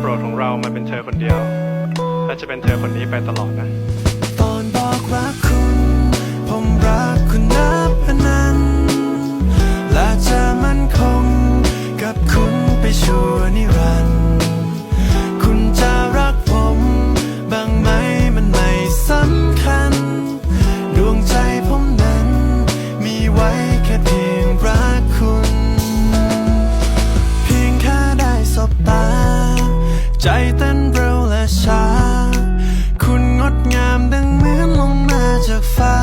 โปรดของเรามันเป็นเธอคนเดียว และจะเป็นเธอคนนี้ไปตลอดนะ ตอนบอกรักคุณ ผมรักคุณนับพนัน และจะมั่นคงกับคุณไปชั่วนิรันดร์ ใจเต้นเร็วและช้า คุณงดงามดังเหมือนลงมาจากฟ้า